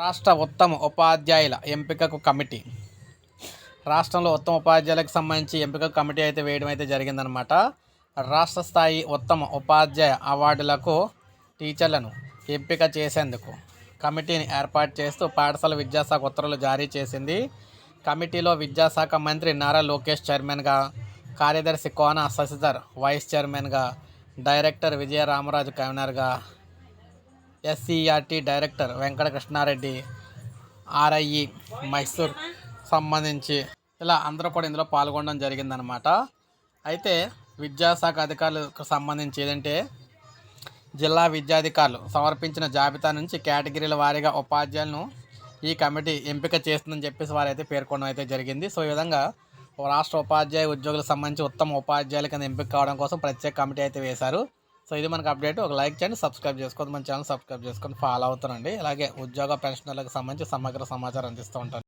రాష్ట్ర ఉత్తమ ఉపాధ్యాయుల ఎంపికకు కమిటీ. రాష్ట్రంలో ఉత్తమ ఉపాధ్యాయులకు సంబంధించి ఎంపిక కమిటీ అయితే వేయడం అయితే జరిగిందనమాట రాష్ట్ర స్థాయి ఉత్తమ ఉపాధ్యాయ అవార్డులకు టీచర్లను ఎంపిక చేసేందుకు కమిటీని ఏర్పాటు చేస్తూ పాఠశాల విద్యాశాఖ ఉత్తర్వులు జారీ చేసింది. కమిటీలో విద్యాశాఖ మంత్రి నారా లోకేష్ చైర్మన్గా కార్యదర్శి కోన శశిధర్ వైస్ చైర్మన్గా director Vijaya Ramaraju కవినర్గా SCERT director Venkata Krishna Reddy RIE Mysore సంబంధించి ఇలా అందరూ కూడా ఇందులో పాల్గొనడం జరిగిందనమాట అయితే విద్యాశాఖ అధికారులకు సంబంధించి ఏదంటే జిల్లా విద్యాధికారులు సమర్పించిన జాబితా నుంచి కేటగిరీల వారీగా ఉపాధ్యాయులను ఈ కమిటీ ఎంపిక చేస్తుందని చెప్పేసి వారైతే పేర్కొనడం అయితే జరిగింది. సో ఈ విధంగా రాష్ట్ర ఉపాధ్యాయ ఉద్యోగులకు సంబంధించి ఉత్తమ ఉపాధ్యాయుల కింద ఎంపిక కావడం కోసం ప్రత్యేక కమిటీ అయితే వేశారు. సో ఇది మనకు అప్డేట్. ఒక లైక్ చేయండి సబ్స్క్రైబ్ చేసుకోండి మన ఛానల్ సబ్స్క్రైబ్ చేసుకొని ఫాలో అవుతానండి అలాగే ఉద్యోగ పెన్షనర్లకు సంబంధించి సమగ్ర సమాచారం అందిస్తూ ఉంటాను.